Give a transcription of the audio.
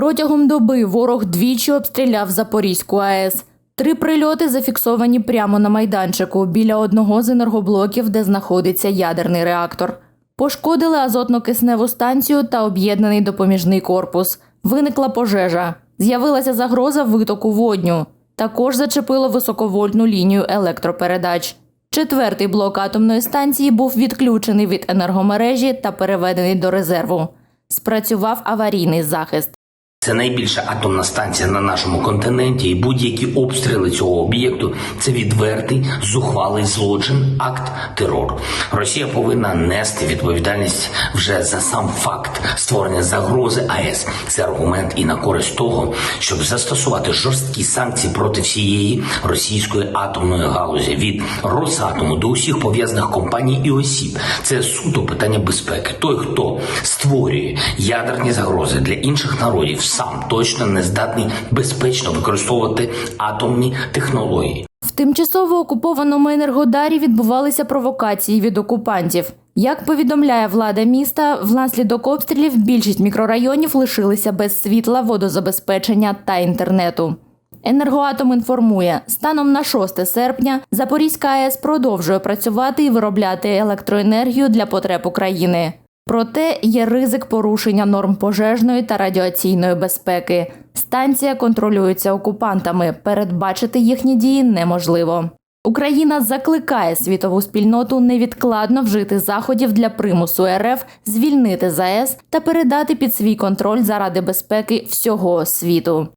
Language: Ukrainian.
Протягом доби ворог двічі обстріляв Запорізьку АЕС. Три прильоти зафіксовані прямо на майданчику біля одного з енергоблоків, де знаходиться ядерний реактор. Пошкодили азотно-кисневу станцію та об'єднаний допоміжний корпус. Виникла пожежа. З'явилася загроза витоку водню. Також зачепило високовольтну лінію електропередач. Четвертий блок атомної станції був відключений від енергомережі та переведений до резерву. Спрацював аварійний захист. Це найбільша атомна станція на нашому континенті, і будь-які обстріли цього об'єкту це відвертий зухвалий злочин, акт терору. Росія повинна нести відповідальність вже за сам факт створення загрози АЕС. Це аргумент і на користь того, щоб застосувати жорсткі санкції проти всієї російської атомної галузі від Росатому до усіх пов'язаних компаній і осіб. Це суто питання безпеки. Той, хто створює ядерні загрози для інших народів, сам точно не здатний безпечно використовувати атомні технології. В тимчасово окупованому енергодарі відбувалися провокації від окупантів. Як повідомляє влада міста, внаслідок обстрілів більшість мікрорайонів лишилися без світла, водозабезпечення та інтернету. Енергоатом інформує, станом на 6 серпня Запорізька АЕС продовжує працювати і виробляти електроенергію для потреб України. Проте є ризик порушення норм пожежної та радіаційної безпеки. Станція контролюється окупантами. Передбачити їхні дії неможливо. Україна закликає світову спільноту невідкладно вжити заходів для примусу РФ звільнити ЗАЕС та передати під свій контроль заради безпеки всього світу.